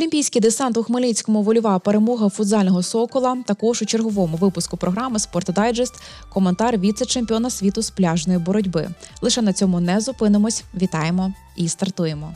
Олімпійський десант у Хмельницькому вольова перемога футзального сокола. Також у черговому випуску програми «Спортдайджест» коментар віце-чемпіона світу з пляжної боротьби. Лише на цьому не зупинимось. Вітаємо і стартуємо.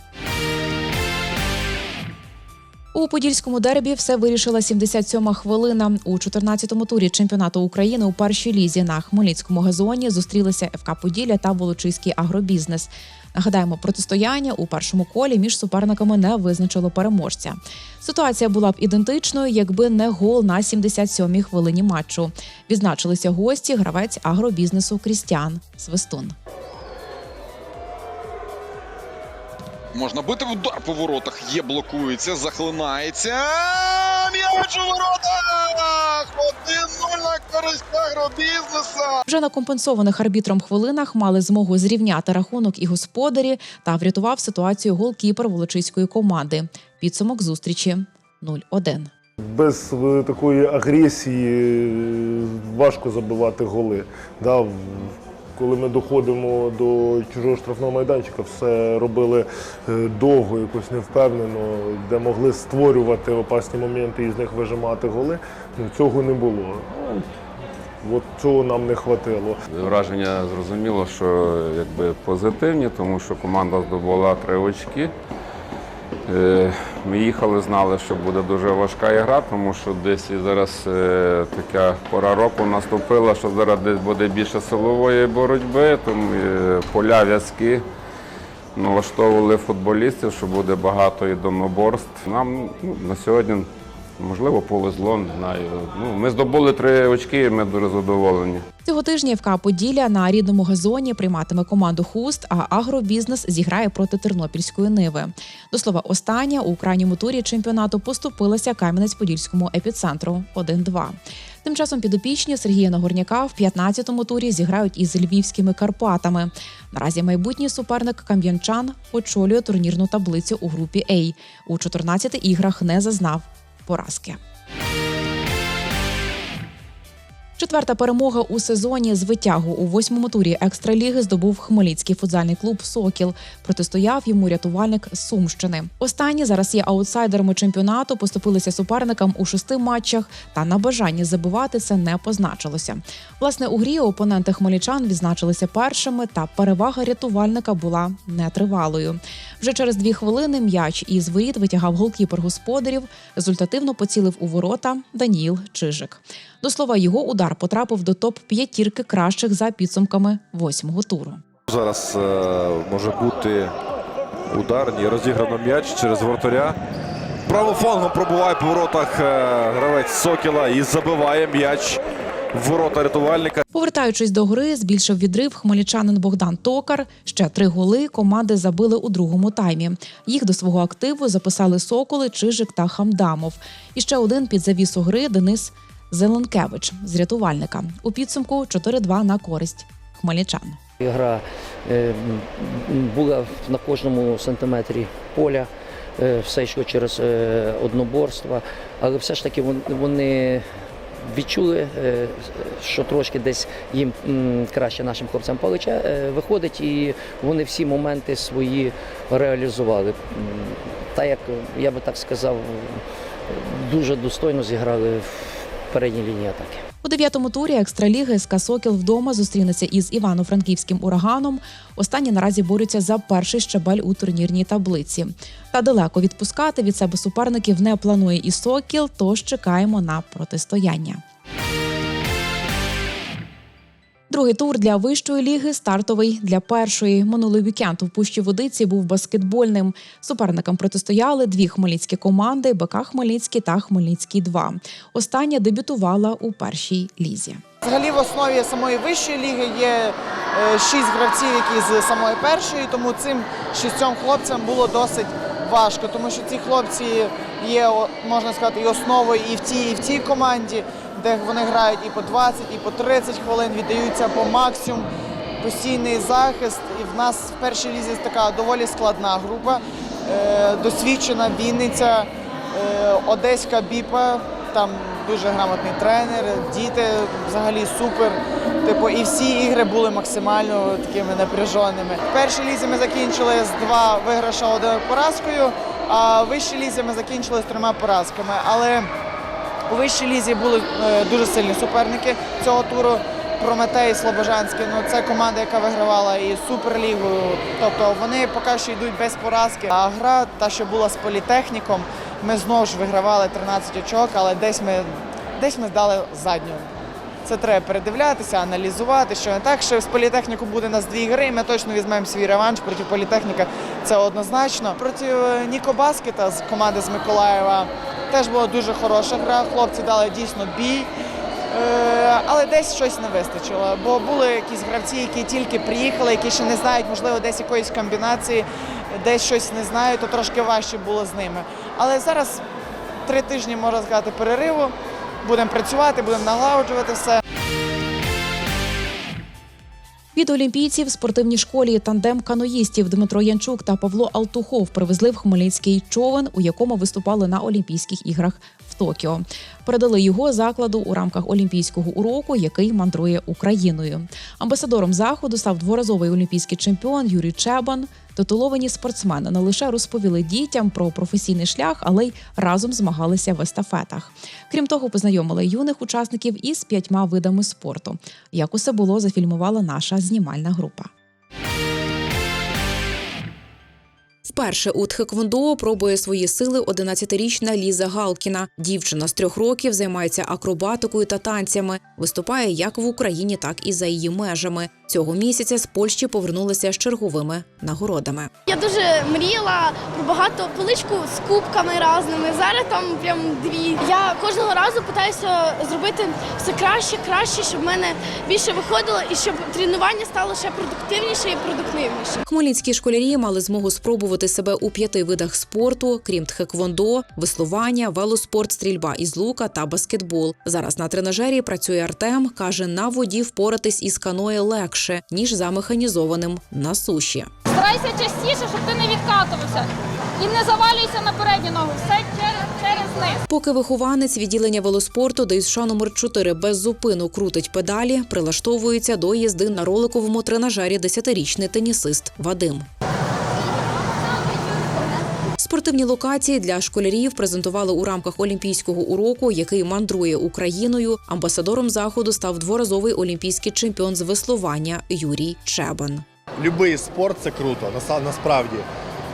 У подільському дербі все вирішила 77-ма хвилина. У 14-му турі чемпіонату України у першій лізі на Хмельницькому газоні зустрілися ФК Поділля та Волочиський агробізнес. Нагадаємо, протистояння у першому колі між суперниками не визначило переможця. Ситуація була б ідентичною, якби не гол на 77-й хвилині матчу. Відзначилися гості, гравець агробізнесу Крістіан Свистун. Можна бити удар по воротах. Є, блокується, захлинається. М'яч у воротах! 1-0 на користь агробізнеса. Вже на компенсованих арбітром хвилинах мали змогу зрівняти рахунок і господарі та врятував ситуацію голкіпер волочиської команди. Підсумок зустрічі 0-1. Без е, такої агресії е, важко забивати голи. Да, коли ми доходимо до чужого штрафного майданчика, все робили е, довго, якось невпевнено, де могли створювати опасні моменти і з них вижимати голи. Ну, цього не було. От цього нам не хватило. Враження зрозуміло, що якби позитивні, тому що команда здобула три очки. Е, Ми їхали, знали, що буде дуже важка ігра, тому що десь і зараз е, така пора року наступила, що зараз десь буде більше силової боротьби, тому е, поля в'язки. Налаштовували футболістів, що буде багато єдиноборств. Нам ну, на сьогодні можливо повезло, не знаю. Ну, ми здобули три очки, ми дуже задоволені. Цього тижня ФК Поділля на рідному газоні прийматиме команду Хуст, а агробізнес зіграє проти Тернопільської Ниви. До слова, остання у крайньому турі чемпіонату поступилася Кам'янець-Подільському епіцентру 1-2. Тим часом підопічні Сергія Нагорняка в 15-му турі зіграють із львівськими Карпатами. Наразі майбутній суперник кам'янчан очолює турнірну таблицю у групі А. У 14 іграх не зазнав поразки. Четверта перемога у сезоні з витягу у восьмому турі екстраліги здобув хмельницький футзальний клуб Сокіл. Протистояв йому рятувальник з Сумщини. Останні зараз є аутсайдерами чемпіонату, поступилися суперникам у шести матчах, та на бажанні забивати це не позначилося. Власне, у грі опоненти хмельничан відзначилися першими, та перевага рятувальника була нетривалою. Вже через дві хвилини м'яч із воріт витягав голкіпер господарів. Результативно поцілив у ворота Даніїл Чижик. До слова, його удар потрапив до топ п'ятірки кращих за підсумками восьмого туру. Зараз е, може бути удар. Ні, розіграно м'яч через вратаря. Правим пробуває по воротах е, гравець Сокіла і забиває м'яч в ворота рятувальника. Повертаючись до гри, збільшив відрив хмельничанин Богдан Токар. Ще три голи команди забили у другому таймі. Їх до свого активу записали Соколи, Чижик та Хамдамов. І ще один під завісу гри Денис Зеленкевич з рятувальника. У підсумку 4-2 на користь хмельничан. Гра е, була на кожному сантиметрі поля, е, все йшло через е, одноборства, але все ж таки вони відчули, що трошки десь їм краще нашим хлопцям палича виходить, і вони всі моменти свої реалізували. Та як я би так сказав, дуже достойно зіграли передній лінії атаки. У дев'ятому турі екстраліги СК Сокіл вдома зустрінеться із Івано-Франківським ураганом. Останні наразі борються за перший щабель у турнірній таблиці. Та далеко відпускати від себе суперників не планує і Сокіл, тож чекаємо на протистояння. Другий тур для вищої ліги стартовий для першої. Минулий вікенд у Пущі Водиці був баскетбольним. Суперникам протистояли дві хмельницькі команди БК Хмельницький та Хмельницький 2 Остання дебютувала у першій лізі. Взагалі в основі самої вищої ліги є е, шість гравців, які з самої першої, тому цим шістьом хлопцям було досить важко, тому що ці хлопці є, можна сказати, і основою і в тій, і в тій команді, де вони грають і по 20, і по 30 хвилин, віддаються по максимум, постійний захист. І в нас в першій лізі така доволі складна група, е, досвідчена Вінниця, е, Одеська Біпа, там дуже грамотний тренер, діти взагалі супер. Типу, і всі ігри були максимально такими напряженими. В першій лізі ми закінчили з два виграша одною поразкою. А в вищій лізі ми закінчили з трьома поразками. Але у вищій лізі були е, дуже сильні суперники цього туру. Прометей Слобожанський, ну це команда, яка вигравала і Суперлігу. Тобто вони поки що йдуть без поразки. А гра, та що була з політехніком, ми знову ж вигравали 13 очок, але десь ми десь ми здали задню. Це треба передивлятися, аналізувати, що не так. Що з політехніку буде нас дві гри. Ми точно візьмемо свій реванш проти політехніка. Це однозначно. Проти е, Ніко Баскета з команди з Миколаєва теж була дуже хороша гра. Хлопці дали дійсно бій. Е, Але десь щось не вистачило, бо були якісь гравці, які тільки приїхали, які ще не знають, можливо, десь якоїсь комбінації, десь щось не знають, то трошки важче було з ними. Але зараз три тижні, можна сказати, перериву. Будемо працювати, будемо налагоджувати все. Від олімпійців в спортивній школі тандем каноїстів Дмитро Янчук та Павло Алтухов привезли в Хмельницький човен, у якому виступали на Олімпійських іграх Токіо. Передали його закладу у рамках олімпійського уроку, який мандрує Україною. Амбасадором заходу став дворазовий олімпійський чемпіон Юрій Чебан. Титуловані спортсмени не лише розповіли дітям про професійний шлях, але й разом змагалися в естафетах. Крім того, познайомили юних учасників із п'ятьма видами спорту. Як усе було, зафільмувала наша знімальна група. Вперше у тхеквондо пробує свої сили 11-річна Ліза Галкіна. Дівчина з трьох років займається акробатикою та танцями. Виступає як в Україні, так і за її межами. Цього місяця з Польщі повернулася з черговими нагородами. Я дуже мріяла про багато поличку з кубками разними. Зараз там прям дві. Я кожного разу питаюся зробити все краще, краще, щоб в мене більше виходило і щоб тренування стало ще продуктивніше і продуктивніше. Хмельницькі школярі мали змогу спробувати себе у п'яти видах спорту, крім тхеквондо, веслування, велоспорт, стрільба із лука та баскетбол. Зараз на тренажері працює Артем. каже, на воді впоратись із каное легше ніж за механізованим на суші. Старайся частіше, щоб ти не відкатувався. І не завалюйся на передню ногу. Все через, через низ. Поки вихованець відділення велоспорту ДЮСШ номер 4 без зупину крутить педалі, прилаштовується до їзди на роликовому тренажері 10-річний тенісист Вадим. Спортивні локації для школярів презентували у рамках олімпійського уроку, який мандрує Україною. Амбасадором заходу став дворазовий олімпійський чемпіон з веслування Юрій Чебан. Любий спорт це круто, насправді.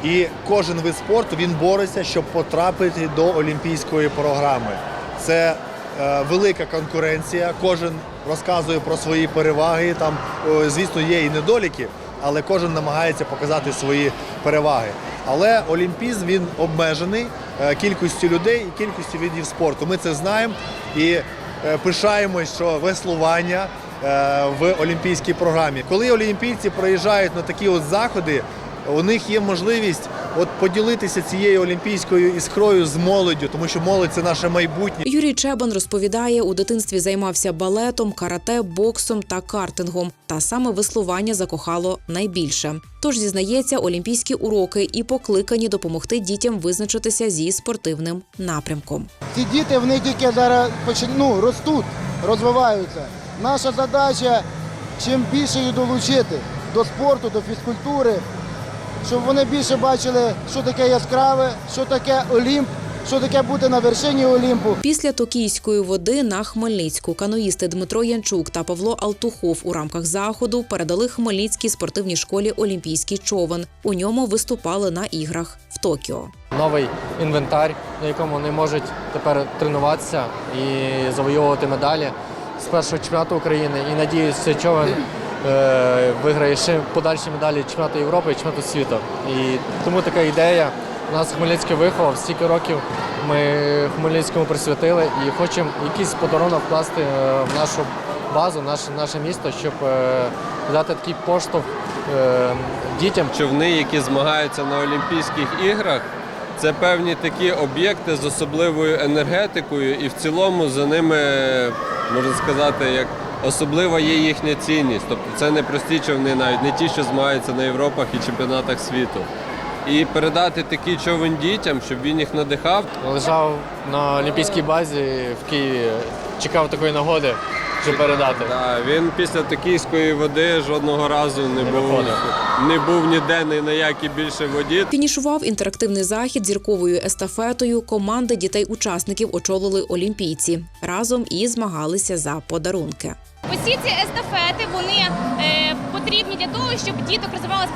І кожен вид спорту він бореться, щоб потрапити до олімпійської програми. Це е, велика конкуренція. Кожен розказує про свої переваги. Там, звісно, є і недоліки, але кожен намагається показати свої переваги. Але олімпізм він обмежений е, кількістю людей і кількістю видів спорту. Ми це знаємо і е, пишаємось, що веслування е, в олімпійській програмі. Коли олімпійці приїжджають на такі от заходи, у них є можливість от поділитися цією олімпійською іскрою з молоддю, тому що молодь це наше майбутнє. Юрій Чебан розповідає, у дитинстві займався балетом, карате, боксом та картингом. Та саме веслування закохало найбільше. Тож зізнається, олімпійські уроки і покликані допомогти дітям визначитися зі спортивним напрямком. Ці діти вони тільки зараз ну, ростуть, розвиваються. Наша задача чим більше їх долучити до спорту, до фізкультури, щоб вони більше бачили, що таке яскраве, що таке Олімп, що таке бути на вершині Олімпу. Після токійської води на Хмельницьку каноїсти Дмитро Янчук та Павло Алтухов у рамках заходу передали Хмельницькій спортивній школі Олімпійський човен. У ньому виступали на іграх в Токіо. новий інвентар, на якому вони можуть тепер тренуватися і завойовувати медалі з першого чемпіонату України. І надіюсь, цей човен виграє ще подальші медалі чемпіонату Європи і чемпіонату світу. І тому така ідея. У нас Хмельницький виховав, стільки років ми Хмельницькому присвятили і хочемо якийсь подарунок вкласти е, в нашу базу, наше, наше місто, щоб е, дати такий поштовх е, дітям, човни, які змагаються на Олімпійських іграх, це певні такі об'єкти з особливою енергетикою, і в цілому за ними можна сказати, як особлива є їхня цінність. Тобто це не прості човни, навіть не ті, що змагаються на Європах і чемпіонатах світу. І передати такий човен дітям, щоб він їх надихав, лежав на олімпійській базі в Києві, чекав такої нагоди. щоб передати. Да, він після токійської води жодного разу не був, не був ніде ні на якій більше воді. Фінішував інтерактивний захід зірковою естафетою. Команди дітей-учасників очолили олімпійці разом і змагалися за подарунки. Усі ці естафети вони е, потрібні для того, щоб діток розвивали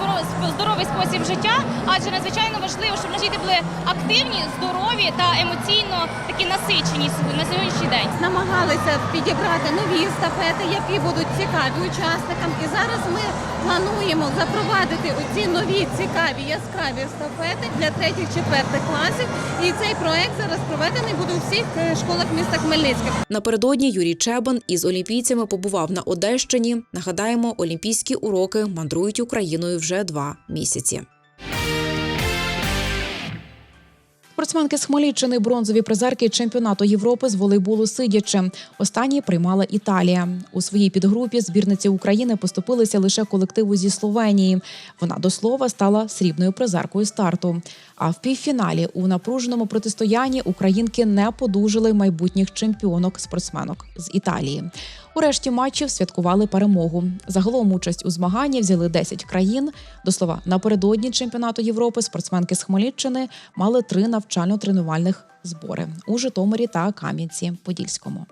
здоровий спосіб життя, адже надзвичайно важливо, щоб наші діти були активні, здорові та емоційно такі насичені на сьогоднішній день. намагалися підібрати нові естафети, які будуть цікаві учасникам. І зараз ми плануємо запровадити оці нові цікаві яскраві естафети для третіх четвертих класів. І цей проект зараз проведений буде у всіх е, школах міста Хмельницьких. Напередодні Юрій Чебан із олімпійцями побував на Одещині. Нагадаємо, олімпійські уроки мандрують Україною вже два місяці. Спортсменки з Хмельниччини бронзові призерки чемпіонату Європи з волейболу сидячи. Останні приймала Італія. У своїй підгрупі збірниці України поступилися лише колективу зі Словенії. Вона до слова стала срібною призеркою старту. А в півфіналі у напруженому протистоянні українки не подужили майбутніх чемпіонок спортсменок з Італії. У решті матчів святкували перемогу. Загалом участь у змаганні взяли 10 країн. До слова, напередодні чемпіонату Європи спортсменки з Хмельниччини мали три навчально-тренувальних збори у Житомирі та Кам'янці-Подільському.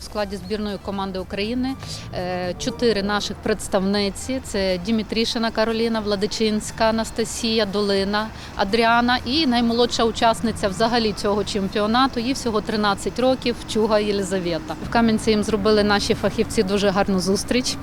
В складі збірної команди України е, чотири наших представниці: це Дімітрішина Кароліна, Владичинська Анастасія, Долина, Адріана і наймолодша учасниця взагалі цього чемпіонату. Їй всього 13 років. Чуга Єлизавета. В Кам'янці їм зробили наші фахівці дуже гарну зустріч.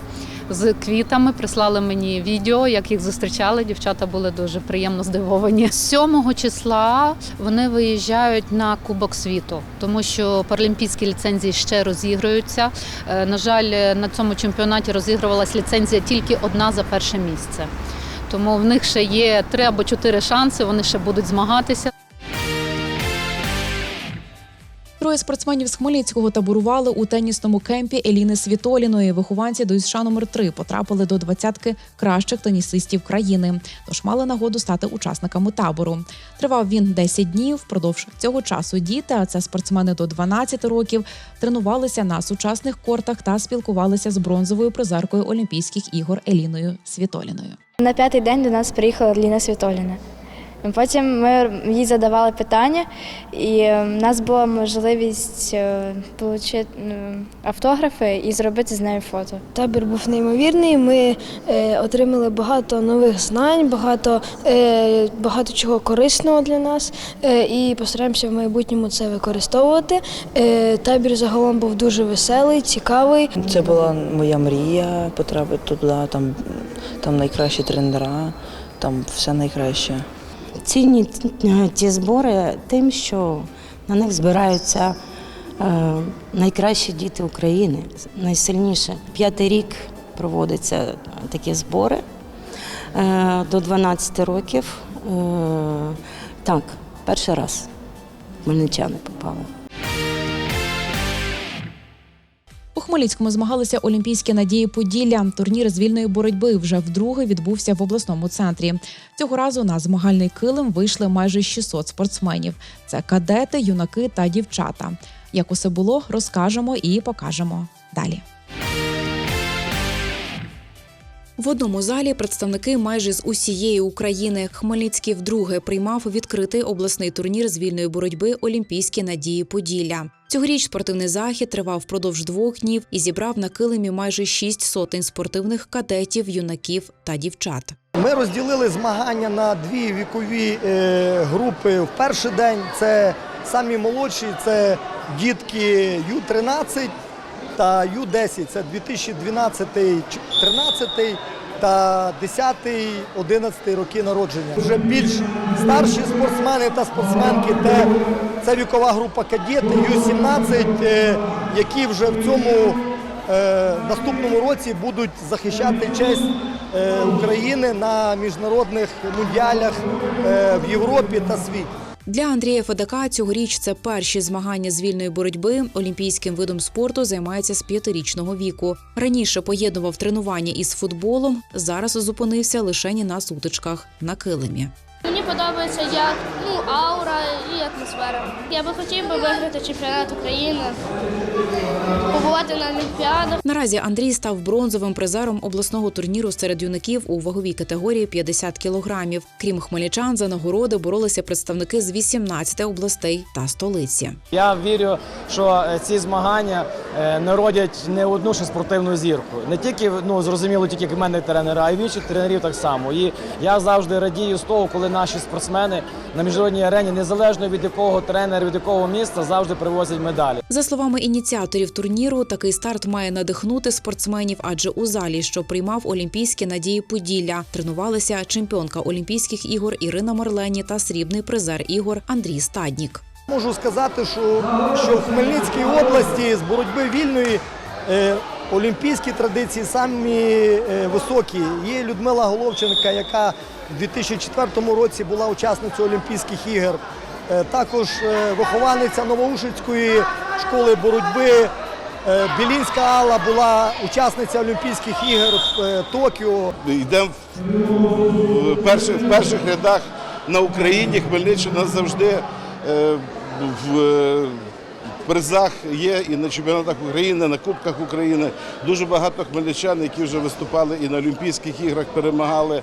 З квітами прислали мені відео, як їх зустрічали. Дівчата були дуже приємно здивовані. 7 числа вони виїжджають на Кубок світу, тому що паралімпійські ліцензії ще розігруються. Е, На жаль, на цьому чемпіонаті розігрувалась ліцензія тільки одна за перше місце. Тому в них ще є три або чотири шанси. Вони ще будуть змагатися. Троє спортсменів з Хмельницького таборували у тенісному кемпі Еліни Світоліної. Вихованці до ІСША номер 3 потрапили до двадцятки кращих тенісистів країни, тож мали нагоду стати учасниками табору. Тривав він 10 днів. Впродовж цього часу діти, а це спортсмени до 12 років, тренувалися на сучасних кортах та спілкувалися з бронзовою призеркою Олімпійських ігор Еліною Світоліною. На п'ятий день до нас приїхала Ліна Світоліна. Потім ми їй задавали питання, і е, в нас була можливість отримати автографи і зробити з нею фото. Табір був неймовірний. Ми е, отримали багато нових знань, багато, е, багато чого корисного для нас е, і постараємося в майбутньому це використовувати. Е, табір загалом був дуже веселий, цікавий. Це була моя мрія потрапити туди, там, там найкращі тренера, там все найкраще. Цінні ті збори тим, що на них збираються е, найкращі діти України, найсильніше. П'ятий рік проводяться такі збори е, до 12 років. Е, так, перший раз хмельничани попали. Хмельницькому змагалися олімпійські надії Поділля. Турнір з вільної боротьби вже вдруге відбувся в обласному центрі. Цього разу на змагальний килим вийшли майже 600 спортсменів. Це кадети, юнаки та дівчата. Як усе було, розкажемо і покажемо далі. В одному залі представники майже з усієї України. Хмельницький вдруге приймав відкритий обласний турнір з вільної боротьби Олімпійські надії Поділля. Цьогоріч спортивний захід тривав впродовж двох днів і зібрав на килимі майже шість сотень спортивних кадетів, юнаків та дівчат. Ми розділили змагання на дві вікові е, групи. В перший день це самі молодші, це дітки Ю-13 та Ю-10. Це 2012-13 та 10-11 роки народження. Вже більш старші спортсмени та спортсменки, те, це вікова група кадети Ю-17, е, які вже в цьому е, наступному році будуть захищати честь е, України на міжнародних мундіалях в Європі та світі. Для Андрія Федака цьогоріч це перші змагання з вільної боротьби. Олімпійським видом спорту займається з п'ятирічного віку. Раніше поєднував тренування із футболом. Зараз зупинився лише на сутичках на килимі. Мені подобається як ну, аура і атмосфера. Я би хотів би виграти чемпіонат України. перемагати на олімпіадах. Наразі Андрій став бронзовим призером обласного турніру серед юнаків у ваговій категорії 50 кілограмів. Крім хмельничан, за нагороди боролися представники з 18 областей та столиці. Я вірю, що е, ці змагання е, народять не одну ще спортивну зірку. Не тільки ну зрозуміло, тільки в мене тренера, а й в інших тренерів так само. І я завжди радію з того, коли наші спортсмени на міжнародній арені, незалежно від якого тренера, від якого міста, завжди привозять медалі. За словами ініціаторів турніру, такий старт має надихнути спортсменів, адже у залі, що приймав Олімпійські надії Поділля, тренувалися чемпіонка Олімпійських ігор Ірина Марлені та срібний призер ігор Андрій Стаднік. Можу сказати, що, що в Хмельницькій області з боротьби вільної е, олімпійські традиції самі е, високі. Є Людмила Головченка, яка в 2004 році була учасницею Олімпійських ігор. Е, також е, вихованиця Новоушицької школи боротьби. Білінська Алла була учасниця Олімпійських ігор е, Токіо. Йдемо в, в, перших, в перших рядах на Україні. Хмельниччина завжди в призах є і на чемпіонатах України, на Кубках України. Дуже багато хмельничан, які вже виступали і на Олімпійських іграх, перемагали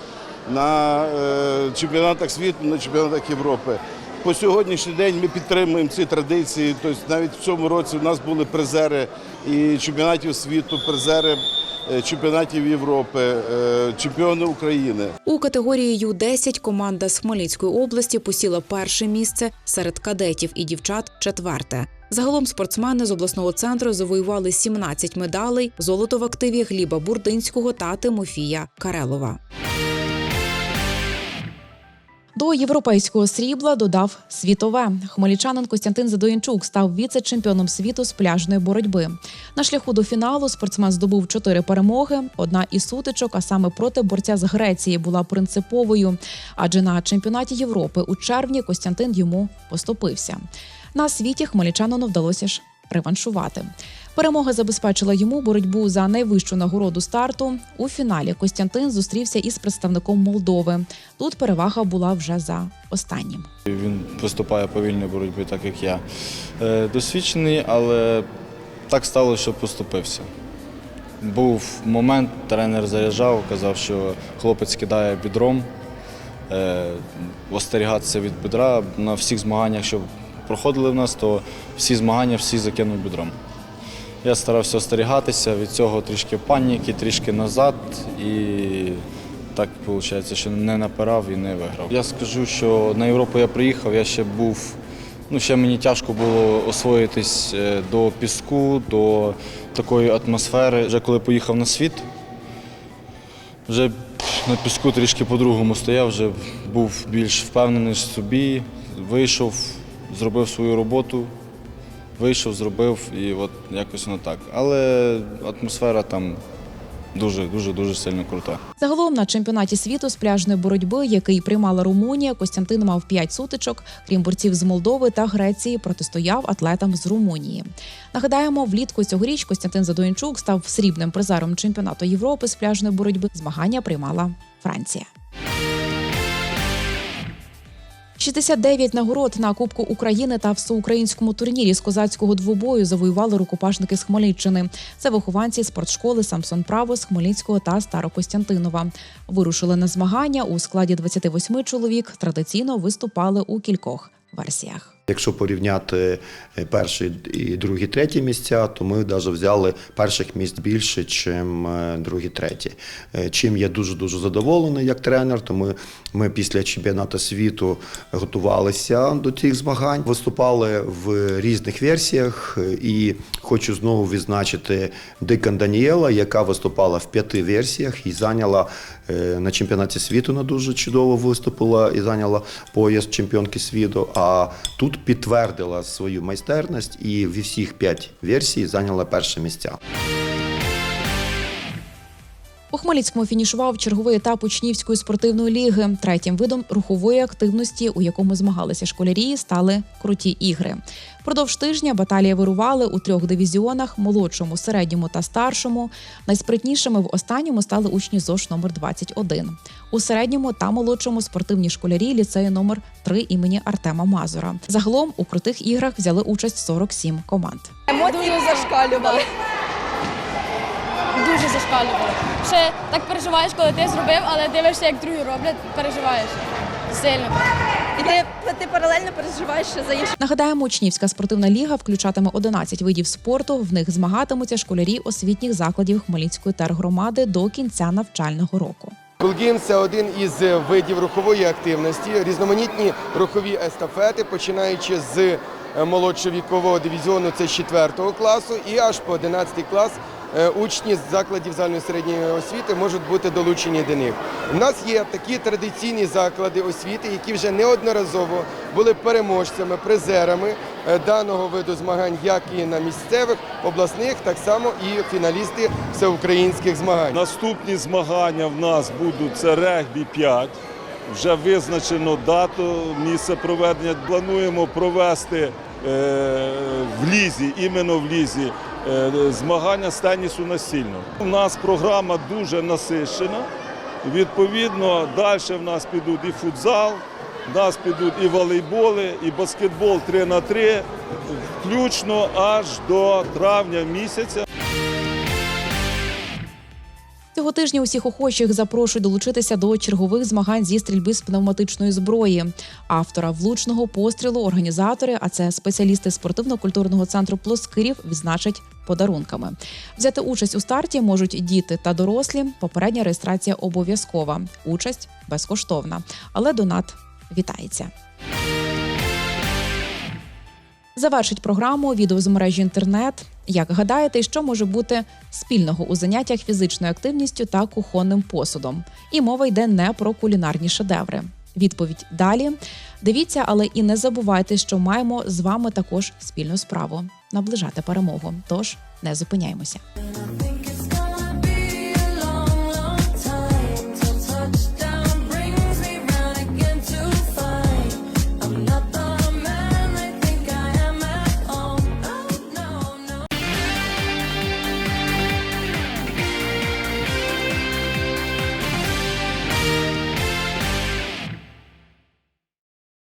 на е, чемпіонатах світу, на чемпіонатах Європи. По сьогоднішній день ми підтримуємо ці традиції. Тобто навіть в цьому році у нас були призери і чемпіонатів світу, призери е, чемпіонатів Європи, е, чемпіони України. У категорії Ю-10 команда з Хмельницької області посіла перше місце серед кадетів і дівчат четверте. Загалом спортсмени з обласного центру завоювали 17 медалей, золото в активі Гліба Бурдинського та Тимофія Карелова. До європейського срібла додав світове. Хмельничанин Костянтин Задоїнчук став віце-чемпіоном світу з пляжної боротьби. На шляху до фіналу спортсмен здобув чотири перемоги. Одна із сутичок, а саме проти борця з Греції, була принциповою. Адже на чемпіонаті Європи у червні Костянтин йому поступився. На світі хмельничанину вдалося ж реваншувати. Перемога забезпечила йому боротьбу за найвищу нагороду старту. У фіналі Костянтин зустрівся із представником Молдови. Тут перевага була вже за останнім. Він виступає по вільній боротьбі, так як я. Е, Досвідчений, але так стало, що поступився. Був момент, тренер заряджав, казав, що хлопець кидає бідром. Е, Остерігатися від бідра. На всіх змаганнях, що проходили в нас, то всі змагання всі закинув бідром. Я старався остерігатися, від цього трішки паніки, трішки назад і так виходить, що не напирав і не виграв. Я скажу, що на Європу я приїхав, я ще був, ну ще мені тяжко було освоїтись е, до піску, до такої атмосфери. Вже коли поїхав на світ, вже на піску трішки по-другому стояв, вже був більш впевнений в собі, вийшов, зробив свою роботу. Вийшов, зробив і от якось воно так. Але атмосфера там дуже, дуже, дуже сильно крута. Загалом на чемпіонаті світу з пляжної боротьби, який приймала Румунія, Костянтин мав 5 сутичок. Крім борців з Молдови та Греції, протистояв атлетам з Румунії. Нагадаємо, влітку цьогоріч Костянтин Задоїнчук став срібним призером чемпіонату Європи з пляжної боротьби. Змагання приймала Франція. 69 нагород на Кубку України та всеукраїнському турнірі з козацького двобою завоювали рукопашники з Хмельниччини. Це вихованці спортшколи Самсон Право з Хмельницького та Старокостянтинова. Вирушили на змагання у складі 28 чоловік. Традиційно виступали у кількох версіях. Якщо порівняти е, перші і другі, треті місця, то ми навіть взяли перших місць більше, ніж другі, треті. Е, Чим я дуже дуже задоволений як тренер, то ми, ми після чемпіонату світу готувалися до цих змагань, виступали в різних версіях. е, І хочу знову відзначити Дикан Даніела, яка виступала в п'яти версіях і зайняла е, на чемпіонаті світу. Вона дуже чудово виступила і зайняла пояс чемпіонки світу. А тут підтвердила свою майстерність і в всіх п'ять версій зайняла перше місця. У Хмельницькому фінішував черговий етап учнівської спортивної ліги. Третім видом рухової активності, у якому змагалися школярі, стали круті ігри. Продовж тижня баталії вирували у трьох дивізіонах: молодшому, середньому та старшому. Найспритнішими в останньому стали учні ЗОШ номер 21 У середньому та молодшому спортивні школярі ліцею номер 3 імені Артема Мазура. Загалом у крутих іграх взяли участь 47 команд. Емоції зашкалювали. Дуже зашкалювали. Ще так переживаєш, коли ти зробив, але дивишся, як другі роблять, переживаєш сильно. І ти, ти паралельно переживаєш ще за інших. Нагадаємо, учнівська спортивна ліга включатиме 11 видів спорту. В них змагатимуться школярі освітніх закладів Хмельницької тергромади до кінця навчального року. Булгін це один із видів рухової активності, різноманітні рухові естафети, починаючи з е, молодшого вікового дивізіону, це з 4 класу, і аж по 11 клас учні з закладів загальної середньої освіти можуть бути долучені до них. У нас є такі традиційні заклади освіти, які вже неодноразово були переможцями, призерами е, даного виду змагань, як і на місцевих, обласних, так само і фіналісти всеукраїнських змагань. Наступні змагання в нас будуть це регбі 5. Вже визначено дату, місце проведення. Плануємо провести е, в лізі, іменно в лізі, е, змагання з тенісу насильно. У нас програма дуже насичена. Відповідно, далі в нас підуть і футзал, в нас підуть і волейболи, і баскетбол 3 на 3, включно аж до травня місяця. Цього тижня усіх охочих запрошують долучитися до чергових змагань зі стрільби з пневматичної зброї. Автора влучного пострілу організатори, а це спеціалісти спортивно-культурного центру Плоскирів, відзначать подарунками. Взяти участь у старті можуть діти та дорослі. Попередня реєстрація обов'язкова. Участь безкоштовна, але донат вітається. Завершить програму відео з мережі інтернет. Як гадаєте, що може бути спільного у заняттях фізичною активністю та кухонним посудом? І мова йде не про кулінарні шедеври. Відповідь далі. Дивіться, але і не забувайте, що маємо з вами також спільну справу наближати перемогу. Тож не зупиняємося.